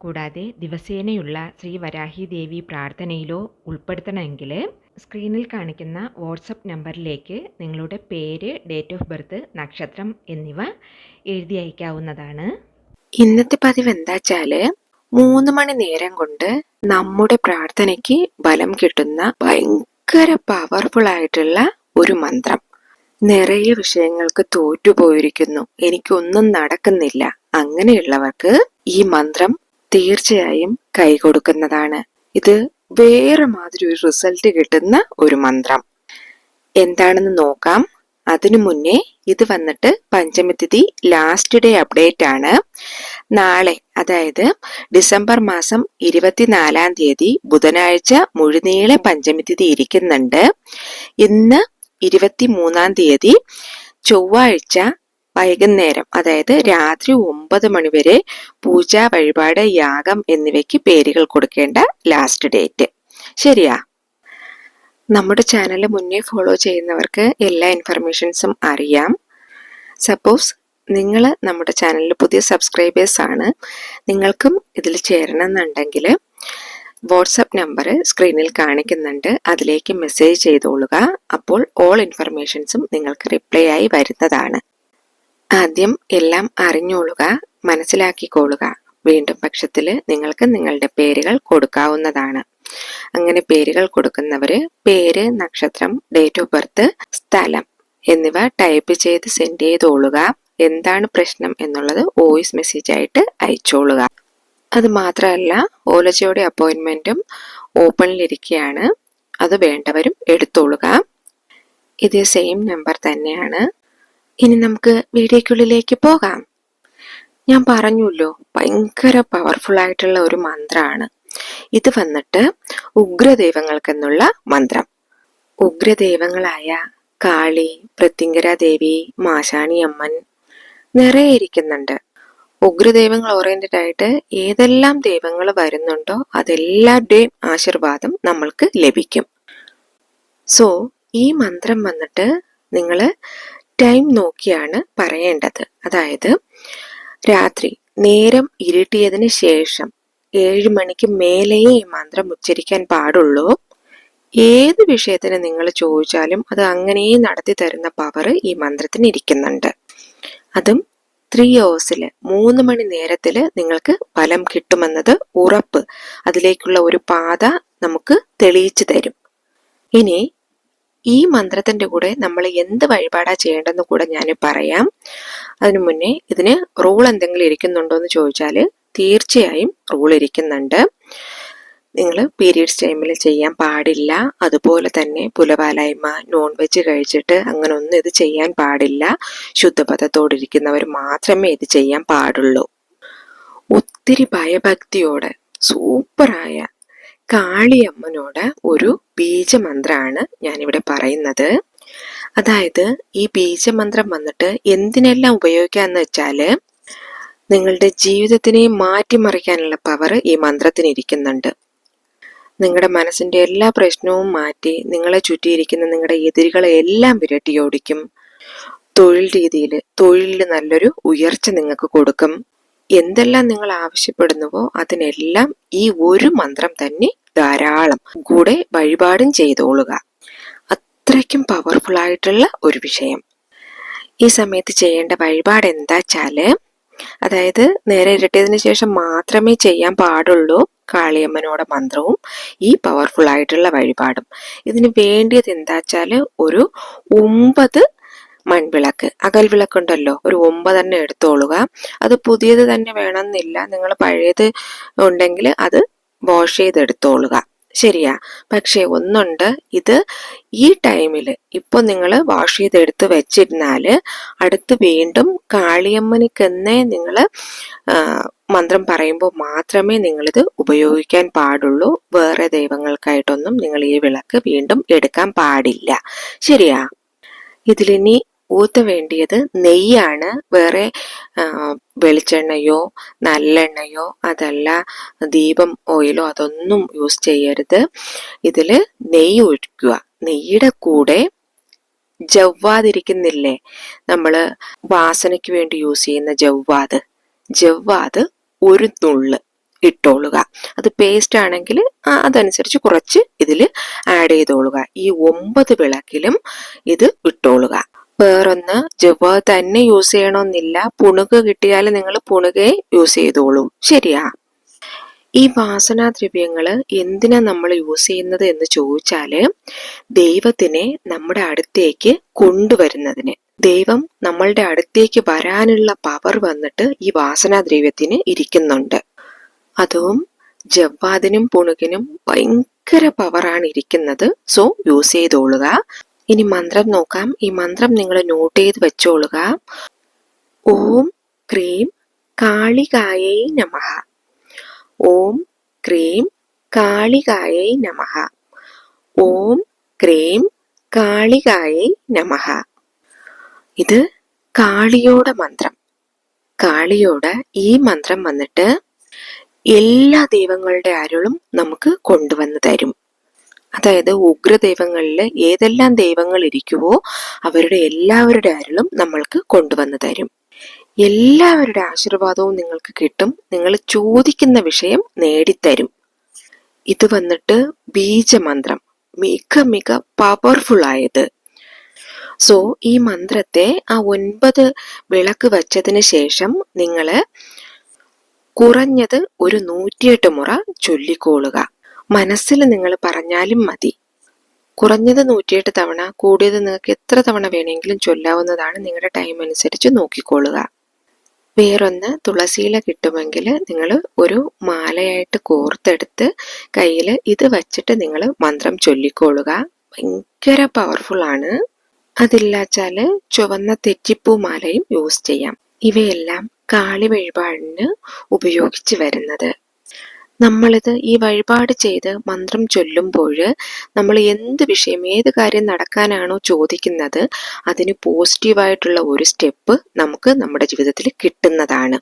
കൂടാതെ ദിവസേനയുള്ള ശ്രീ വരാഹി ദേവി പ്രാർത്ഥനയിലോ ഉൾപ്പെടുത്തണമെങ്കിൽ സ്ക്രീനിൽ കാണിക്കുന്ന വാട്സപ്പ് നമ്പറിലേക്ക് നിങ്ങളുടെ പേര് ഡേറ്റ് ഓഫ് ബർത്ത് നക്ഷത്രം എന്നിവ എഴുതി അയക്കാവുന്നതാണ്. ഇന്നത്തെ പതിവ് എന്താച്ചാൽ മൂന്ന് മണി നേരം കൊണ്ട് നമ്മുടെ പ്രാർത്ഥനയ്ക്ക് ബലം കിട്ടുന്ന ഭയങ്കര പവർഫുൾ ആയിട്ടുള്ള ഒരു മന്ത്രം. നിറയെ വിഷയങ്ങൾക്ക് തോറ്റുപോയിരിക്കുന്നു. എനിക്കൊന്നും നടക്കുന്നില്ല. അങ്ങനെയുള്ളവർക്ക് ഈ മന്ത്രം തീർച്ചയായും കൈകൊടുക്കുന്നതാണ്. ഇത് വേറെ മാതിരി ഒരു റിസൾട്ട് കിട്ടുന്ന ഒരു മന്ത്രം. എന്താണെന്ന് നോക്കാം. അതിനു മുന്നേ ഇത് വന്നിട്ട് പഞ്ചമി തിഥി ലാസ്റ്റ് ഡേ അപ്ഡേറ്റ് ആണ്. നാളെ അതായത് ഡിസംബർ മാസം ഇരുപത്തിനാലാം തീയതി ബുധനാഴ്ച മുഴുനീളെ പഞ്ചമിതിഥി ഇരിക്കുന്നുണ്ട്. ഇന്ന് ഇരുപത്തിമൂന്നാം തീയതി ചൊവ്വാഴ്ച വൈകുന്നേരം അതായത് രാത്രി ഒമ്പത് മണിവരെ പൂജ വഴിപാട് യാഗം എന്നിവയ്ക്ക് പേരുകൾ കൊടുക്കേണ്ട ലാസ്റ്റ് ഡേറ്റ് ശരിയാ? നമ്മുടെ ചാനൽ മുന്നേ ഫോളോ ചെയ്യുന്നവർക്ക് എല്ലാ ഇൻഫർമേഷൻസും അറിയാം. സപ്പോസ് നിങ്ങൾ നമ്മുടെ ചാനലിൽ പുതിയ സബ്സ്ക്രൈബേഴ്സ് ആണ്. നിങ്ങൾക്കും ഇതിൽ ചേരണം എന്നുണ്ടെങ്കിൽ വാട്സപ്പ് നമ്പർ സ്ക്രീനിൽ കാണിക്കുന്നുണ്ട്. അതിലേക്ക് മെസ്സേജ് ചെയ്തോളുക. അപ്പോൾ ഓൾ ഇൻഫർമേഷൻസും നിങ്ങൾക്ക് റിപ്ലൈ ആയി വരുന്നതാണ്. ആദ്യം എല്ലാം അറിഞ്ഞോളുക മനസ്സിലാക്കിക്കോളുക വീണ്ടും പക്ഷത്തിൽ നിങ്ങൾക്ക് നിങ്ങളുടെ പേരുകൾ കൊടുക്കാവുന്നതാണ്. അങ്ങനെ പേരുകൾ കൊടുക്കുന്നവര് പേര് നക്ഷത്രം ഡേറ്റ് ഓഫ് ബർത്ത് സ്ഥലം എന്നിവ ടൈപ്പ് ചെയ്ത് സെൻഡ് ചെയ്തോളുക. എന്താണ് പ്രശ്നം എന്നുള്ളത് വോയിസ് മെസ്സേജ് ആയിട്ട് അയച്ചോളുക. അത് മാത്രമല്ല ഓലജയുടെ അപ്പോയിന്റ്മെന്റും ഓപ്പണിലിരിക്കുകയാണ് അത് വേണ്ടവരും എടുത്തോളുക. ഇത് സെയിം നമ്പർ തന്നെയാണ്. ഇനി നമുക്ക് വീഡിയോക്കുള്ളിലേക്ക് പോകാം. ഞാൻ പറഞ്ഞല്ലോ ഭയങ്കര പവർഫുൾ ആയിട്ടുള്ള ഒരു മന്ത്രമാണ് ഇത് വന്നിട്ട് ഉഗ്രദൈവങ്ങൾക്കെന്നുള്ള മന്ത്രം. ഉഗ്രദൈവങ്ങളായ കാളി പ്രത്യങ്കര ദേവി മാശാണി അമ്മൻ നിറയെ ഇരിക്കുന്നുണ്ട്. ഉഗ്രദൈവങ്ങൾ ഓറിയന്റഡ് ആയിട്ട് ഏതെല്ലാം ദൈവങ്ങൾ വരുന്നുണ്ടോ അതെല്ലാവരുടെയും ആശീർവാദം നമ്മൾക്ക് ലഭിക്കും. സോ ഈ മന്ത്രം വന്നിട്ട് നിങ്ങൾ ടൈം നോക്കിയാണ് പറയേണ്ടത്. അതായത് രാത്രി നേരം ഇരുട്ടിയതിന് ശേഷം ഏഴ് മണിക്ക് മേലെയേ ഈ മന്ത്രം ഉച്ചരിക്കാൻ പാടുള്ളൂ. ഏത് വിഷയത്തിന് നിങ്ങൾ ചോദിച്ചാലും അത് അങ്ങനെ നടത്തി തരുന്ന പവർ ഈ മന്ത്രത്തിന് ഇരിക്കുന്നുണ്ട്. അതും ത്രീ ഹവേഴ്സിൽ മൂന്ന് മണി നേരത്തിൽ നിങ്ങൾക്ക് ഫലം കിട്ടുമെന്നത് ഉറപ്പ്. അതിലേക്കുള്ള ഒരു പാത നമുക്ക് തെളിയിച്ചു തരും. ഇനി ഈ മന്ത്രത്തിന്റെ കൂടെ നമ്മൾ എന്ത് വഴിപാടാ ചെയ്യേണ്ടതെന്ന് കൂടെ ഞാൻ പറയാം. അതിനു മുന്നേ ഇതിന് റൂൾ എന്തെങ്കിലും ഇരിക്കുന്നുണ്ടോ എന്ന് ചോദിച്ചാൽ തീർച്ചയായും റൂൾ ഇരിക്കുന്നുണ്ട്. നിങ്ങൾ പീരീഡ്സ് ടൈമിൽ ചെയ്യാൻ പാടില്ല. അതുപോലെ തന്നെ പുലവാലായ്മ നോൺ വെജ് കഴിച്ചിട്ട് അങ്ങനെ ഒന്നും ഇത് ചെയ്യാൻ പാടില്ല. ശുദ്ധപഥത്തോടിരിക്കുന്നവർ മാത്രമേ ഇത് ചെയ്യാൻ പാടുള്ളൂ. ഒത്തിരി ഭയഭക്തിയോടെ സൂപ്പറായ കാളിയമ്മനോട് ഒരു ബീജമന്ത്രമാണ് ഞാനിവിടെ പറയുന്നത്. അതായത് ഈ ബീജമന്ത്രം വന്നിട്ട് എന്തിനെല്ലാം ഉപയോഗിക്കാന്ന് വെച്ചാൽ നിങ്ങളുടെ ജീവിതത്തിനെ മാറ്റിമറിക്കാനുള്ള പവർ ഈ മന്ത്രത്തിന് ഇരിക്കുന്നുണ്ട്. നിങ്ങളുടെ മനസ്സിന്റെ എല്ലാ പ്രശ്നവും മാറ്റി നിങ്ങളെ ചുറ്റിയിരിക്കുന്ന നിങ്ങളുടെ എതിരുകളെ എല്ലാം വിരട്ടിയോടിക്കും തൊഴിൽ രീതിയിൽ തൊഴിലിൽ നല്ലൊരു ഉയർച്ച നിങ്ങൾക്ക് കൊടുക്കും. എന്തെല്ലാം നിങ്ങൾ ആവശ്യപ്പെടുന്നുവോ അതിനെല്ലാം ഈ ഒരു മന്ത്രം തന്നെ ധാരാളം കൂടെ വഴിപാടും ചെയ്തോളുക. അത്രയ്ക്കും പവർഫുൾ ആയിട്ടുള്ള ഒരു വിഷയം. ഈ സമയത്ത് ചെയ്യേണ്ട വഴിപാട് എന്താ വെച്ചാൽ അതായത് നേരെ ഇരട്ടിയതിനു ശേഷം മാത്രമേ ചെയ്യാൻ പാടുള്ളൂ കാളിയമ്മനോടെ മന്ത്രവും ഈ പവർഫുൾ ആയിട്ടുള്ള വഴിപാടും. ഇതിന് വേണ്ടിയത് എന്താ വെച്ചാൽ ഒരു ഒമ്പത് മൺവിളക്ക് അകൽ വിളക്കുണ്ടല്ലോ ഒരു ഒമ്പതെണ്ണം എടുത്തോളുക. അത് പുതിയത് തന്നെ വേണമെന്നില്ല. നിങ്ങൾ പഴയത് ഉണ്ടെങ്കിൽ അത് വാഷ് ചെയ്തെടുത്തോളുക. ശരിയാ. പക്ഷെ ഒന്നുണ്ട്. ഇത് ഈ ടൈമിൽ ഇപ്പൊ നിങ്ങൾ വാഷ് ചെയ്തെടുത്ത് വെച്ചിരുന്നാൽ അടുത്ത് വീണ്ടും കാളിയമ്മനിക്കെന്നേ നിങ്ങൾ മന്ത്രം പറയുമ്പോൾ മാത്രമേ നിങ്ങളിത് ഉപയോഗിക്കാൻ പാടുള്ളൂ. വേറെ ദൈവങ്ങൾക്കായിട്ടൊന്നും നിങ്ങൾ ഈ വിളക്ക് വീണ്ടും എടുക്കാൻ പാടില്ല. ശരിയാ. ഇതിലിനി ഊത്ത വേണ്ടിയത് നെയ്യാണ്. വേറെ വെളിച്ചെണ്ണയോ നല്ലെണ്ണയോ അതല്ല ദീപം ഓയിലോ അതൊന്നും യൂസ് ചെയ്യരുത്. ഇതിൽ നെയ്യ് ഒഴിക്കുക. നെയ്യുടെ കൂടെ ജവ്വാതിരിക്കുന്നില്ലേ? നമ്മൾ വാസനയ്ക്ക് വേണ്ടി യൂസ് ചെയ്യുന്ന ജവ്വാത്. ജവ്വാത് ഒരു നുള്ള് ഇട്ടോളുക. അത് പേസ്റ്റ് ആണെങ്കിൽ അതനുസരിച്ച് കുറച്ച് ഇതിൽ ആഡ് ചെയ്തോളുക. ഈ ഒമ്പത് വിളക്കിലും ഇത് ഇട്ടോളുക. വേറൊന്ന് ജവ്വാത് തന്നെ യൂസ് ചെയ്യണമെന്നില്ല പുണുക് കിട്ടിയാൽ നിങ്ങൾ പുണുകെ യൂസ് ചെയ്തോളൂ. ശരിയാ. ഈ വാസനാദ്രവ്യങ്ങൾ എന്തിനാ നമ്മൾ യൂസ് ചെയ്യുന്നത് എന്ന് ചോദിച്ചാൽ ദൈവത്തിനെ നമ്മുടെ അടുത്തേക്ക് കൊണ്ടുവരുന്നതിന്. ദൈവം നമ്മളുടെ അടുത്തേക്ക് വരാനുള്ള പവർ വന്നിട്ട് ഈ വാസനാദ്രവ്യത്തിന് ഇരിക്കുന്നുണ്ട്. അതും ജവ്വാദിനും പുണുകിനും ഭയങ്കര പവറാണ് ഇരിക്കുന്നത്. സോ യൂസ് ചെയ്തോളുക. ഇനി മന്ത്രം നോക്കാം. ഈ മന്ത്രം നിങ്ങൾ നോട്ട് ചെയ്ത് വെച്ചോളുക. ഓം ക്രീം കാളികായൈ നമഃ. ഓം ക്രീം കാളികായൈ നമഃ. ഓം ക്രീം കാളികായൈ നമഃ. ഇത് കാളിയോടെ മന്ത്രം. കാളിയോട് ഈ മന്ത്രം വന്നിട്ട് എല്ലാ ദൈവങ്ങളുടെ അരുളും നമുക്ക് കൊണ്ടുവന്ന് തരും. അതായത് ഉഗ്രദൈവങ്ങളിൽ ഏതെല്ലാം ദൈവങ്ങൾ ഇരിക്കുവോ അവരുടെ എല്ലാവരുടെ അരുളും നമ്മൾക്ക് കൊണ്ടുവന്നു തരും. എല്ലാവരുടെ ആശീർവാദവും നിങ്ങൾക്ക് കിട്ടും. നിങ്ങൾ ചോദിക്കുന്ന വിഷയം നേടിത്തരും. ഇത് വന്നിട്ട് ബീജമന്ത്രം. മിക മിക പവർഫുൾ ആയത്. സോ ഈ മന്ത്രത്തെ ആ ഒൻപത് വിളക്ക് വച്ചതിന് ശേഷം നിങ്ങൾ കുറഞ്ഞത് ഒരു നൂറ്റിയെട്ട് മുറ ചൊല്ലിക്കോളുക മനസ്സിൽ നിങ്ങൾ പറഞ്ഞാലും മതി. കുറഞ്ഞത് നൂറ്റിയെട്ട് തവണ കൂടിയത് നിങ്ങൾക്ക് എത്ര തവണ വേണമെങ്കിലും ചൊല്ലാവുന്നതാണ് നിങ്ങളുടെ ടൈം അനുസരിച്ച് നോക്കിക്കൊള്ളുക. വേറൊന്ന് തുളസിയില കിട്ടുമെങ്കിൽ നിങ്ങൾ ഒരു മാലയായിട്ട് കോർത്തെടുത്ത് കയ്യിൽ ഇത് വച്ചിട്ട് നിങ്ങൾ മന്ത്രം ചൊല്ലിക്കൊള്ളുക. ഭയങ്കര പവർഫുൾ ആണ്. അതില്ലാച്ചാൽ ചുവന്ന തെറ്റിപ്പൂ മാലയും യൂസ് ചെയ്യാം. ഇവയെല്ലാം കാളി വഴിപാടിന് ഉപയോഗിച്ച് വരുന്നത്. നമ്മളിത് ഈ വഴിപാട് ചെയ്ത് മന്ത്രം ചൊല്ലുമ്പോൾ നമ്മൾ എന്ത് വിഷയം ഏത് കാര്യം നടക്കാനാണോ ചോദിക്കുന്നത് അതിന് പോസിറ്റീവായിട്ടുള്ള ഒരു സ്റ്റെപ്പ് നമുക്ക് നമ്മുടെ ജീവിതത്തിൽ കിട്ടുന്നതാണ്.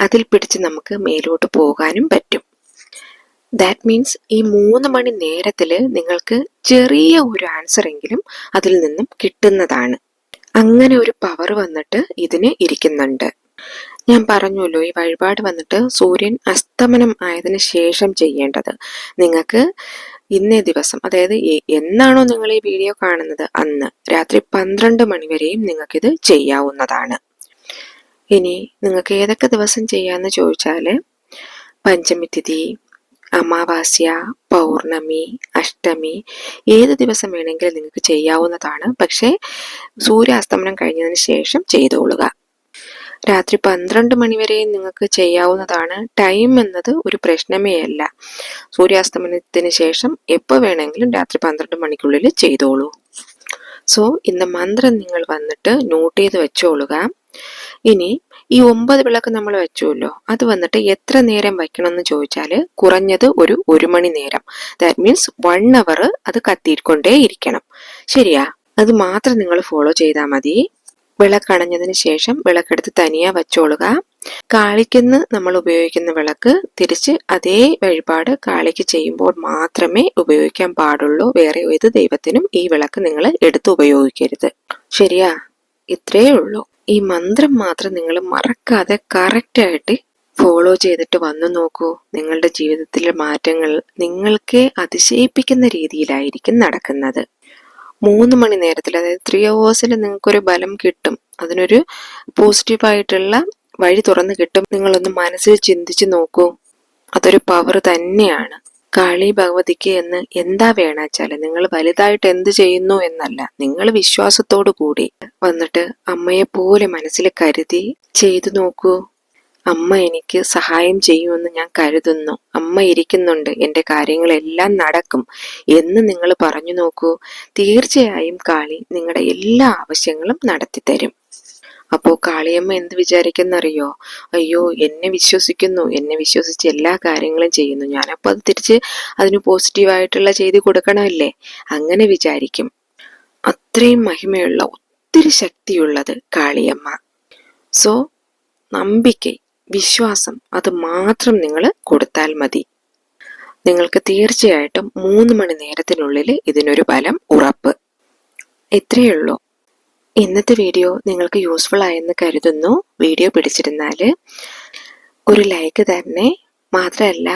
അതിൽ പിടിച്ച് നമുക്ക് മേലോട്ട് പോകാനും പറ്റും. ദാറ്റ് മീൻസ് ഈ മൂന്ന് മണി നേരത്തിൽ നിങ്ങൾക്ക് ചെറിയ ഒരു ആൻസർ എങ്കിലും അതിൽ നിന്നും കിട്ടുന്നതാണ്. അങ്ങനെ ഒരു പവർ വന്നിട്ട് ഇതിന് ഇരിക്കുന്നുണ്ട്. ഞാൻ പറഞ്ഞല്ലോ ഈ വഴിപാട് വന്നിട്ട് സൂര്യൻ അസ്തമനം ആയതിനു ശേഷം ചെയ്യേണ്ടത്. നിങ്ങൾക്ക് ഇന്നേ ദിവസം അതായത് എന്നാണോ നിങ്ങൾ ഈ വീഡിയോ കാണുന്നത് അന്ന് രാത്രി പന്ത്രണ്ട് മണിവരെയും നിങ്ങൾക്കിത് ചെയ്യാവുന്നതാണ്. ഇനി നിങ്ങൾക്ക് ഏതൊക്കെ ദിവസം ചെയ്യാന്ന് ചോദിച്ചാൽ പഞ്ചമി തിഥി അമാവാസ്യ പൗർണമി അഷ്ടമി ഏത് ദിവസം വേണമെങ്കിലും നിങ്ങൾക്ക് ചെയ്യാവുന്നതാണ്. പക്ഷേ സൂര്യാസ്തമനം കഴിഞ്ഞതിന് ശേഷം ചെയ്തോളുക. രാത്രി പന്ത്രണ്ട് മണി വരെയും നിങ്ങൾക്ക് ചെയ്യാവുന്നതാണ്. ടൈം എന്നത് ഒരു പ്രശ്നമേ അല്ല. സൂര്യാസ്തമനത്തിന് ശേഷം എപ്പോൾ വേണമെങ്കിലും രാത്രി പന്ത്രണ്ട് മണിക്കുള്ളിൽ ചെയ്തോളൂ. സോ ഇന്ന് മന്ത്രം നിങ്ങൾ വന്നിട്ട് നോട്ട് ചെയ്ത് വെച്ചോളുക. ഇനി ഈ ഒമ്പത് വിളക്ക് നമ്മൾ വെച്ചുവല്ലോ. അത് വന്നിട്ട് എത്ര നേരം വയ്ക്കണം എന്ന് ചോദിച്ചാൽ കുറഞ്ഞത് ഒരു ഒരു മണി നേരം. ദാറ്റ് മീൻസ് വൺ അവർ അത് കത്തിക്കൊണ്ടേ ഇരിക്കണം ശരിയാ? അത് മാത്രം നിങ്ങൾ ഫോളോ ചെയ്താൽ മതി. വിളക്കണഞ്ഞതിന് ശേഷം വിളക്കെടുത്ത് തനിയെ വച്ചോളുക. കാളിക്കെന്ന് നമ്മൾ ഉപയോഗിക്കുന്ന വിളക്ക് തിരിച്ച് അതേ വഴിപാട് കാളിക്ക് ചെയ്യുമ്പോൾ മാത്രമേ ഉപയോഗിക്കാൻ പാടുള്ളൂ. വേറെ ഏത് ദൈവത്തിനും ഈ വിളക്ക് നിങ്ങൾ എടുത്ത് ഉപയോഗിക്കരുത്. ശരിയാ? ഇത്രേ ഉള്ളൂ. ഈ മന്ത്രം മാത്രം നിങ്ങൾ മറക്കാതെ കറക്റ്റ് ആയിട്ട് ഫോളോ ചെയ്തിട്ട് വന്നു നോക്കൂ. നിങ്ങളുടെ ജീവിതത്തിലെ മാറ്റങ്ങൾ നിങ്ങൾക്ക് അതിശയിപ്പിക്കുന്ന രീതിയിലായിരിക്കും നടക്കുന്നത്. മൂന്ന് മണി നേരത്തിൽ അതായത് ത്രീ അവേഴ്സിൽ നിങ്ങൾക്കൊരു ബലം കിട്ടും. അതിനൊരു പോസിറ്റീവായിട്ടുള്ള വഴി തുറന്ന് കിട്ടും. നിങ്ങളൊന്ന് മനസ്സിൽ ചിന്തിച്ച് നോക്കൂ. അതൊരു പവർ തന്നെയാണ്. കാളി ഭഗവതിക്ക് എന്ന് എന്താ വേണാച്ചാൽ നിങ്ങൾ വലുതായിട്ട് എന്ത് ചെയ്യുന്നു എന്നല്ല നിങ്ങൾ വിശ്വാസത്തോടു കൂടി വന്നിട്ട് അമ്മയെ പോലെ മനസ്സിൽ കരുതി ചെയ്തു നോക്കൂ. അമ്മ എനിക്ക് സഹായം ചെയ്യുമെന്ന് ഞാൻ കരുതുന്നു. അമ്മ ഇരിക്കുന്നുണ്ട്. എന്റെ കാര്യങ്ങളെല്ലാം നടക്കും. എന്ന് നിങ്ങൾ പറഞ്ഞു നോക്കൂ. തീർച്ചയായും കാളി നിങ്ങളുടെ എല്ലാ ആവശ്യങ്ങളും നടത്തിത്തരും. അപ്പോൾ കാളിയമ്മ എന്ത് വിചാരിക്കുന്നറിയോ അയ്യോ എന്നെ വിശ്വസിക്കുന്നു. എന്നെ വിശ്വസിച്ച് എല്ലാ കാര്യങ്ങളും ചെയ്യുന്നു. ഞാനപ്പോൾ അത് തിരിച്ച് അതിന് പോസിറ്റീവായിട്ടുള്ള ചെയ്ത് കൊടുക്കണമല്ലേ? അങ്ങനെ വിചാരിക്കും. അത്രയും മഹിമയുള്ള ഒത്തിരി ശക്തിയുള്ളത് കാളിയമ്മ. സോ നമ്പിക്കൈ. വിശ്വാസം അത് മാത്രം നിങ്ങൾ കൊടുത്താൽ മതി. നിങ്ങൾക്ക് തീർച്ചയായിട്ടും മൂന്ന് മണി നേരത്തിനുള്ളിൽ ഇതിനൊരു ഫലം ഉറപ്പ്. ഇത്രയേ ഇന്നത്തെ വീഡിയോ നിങ്ങൾക്ക് യൂസ്ഫുൾ ആയെന്ന് കരുതുന്നു. വീഡിയോ പിടിച്ചിരുന്നാൽ ഒരു ലൈക്ക് തന്നെ മാത്രമല്ല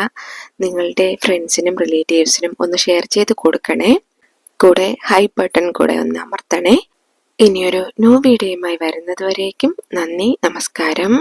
നിങ്ങളുടെ ഫ്രണ്ട്സിനും റിലേറ്റീവ്സിനും ഒന്ന് ഷെയർ ചെയ്ത് കൊടുക്കണേ. കൂടെ ഹൈ ബട്ടൺ കൂടെ ഒന്ന് അമർത്തണേ. ഇനിയൊരു ന്യൂ വീഡിയോയുമായി വരുന്നതുവരേക്കും നന്ദി നമസ്കാരം.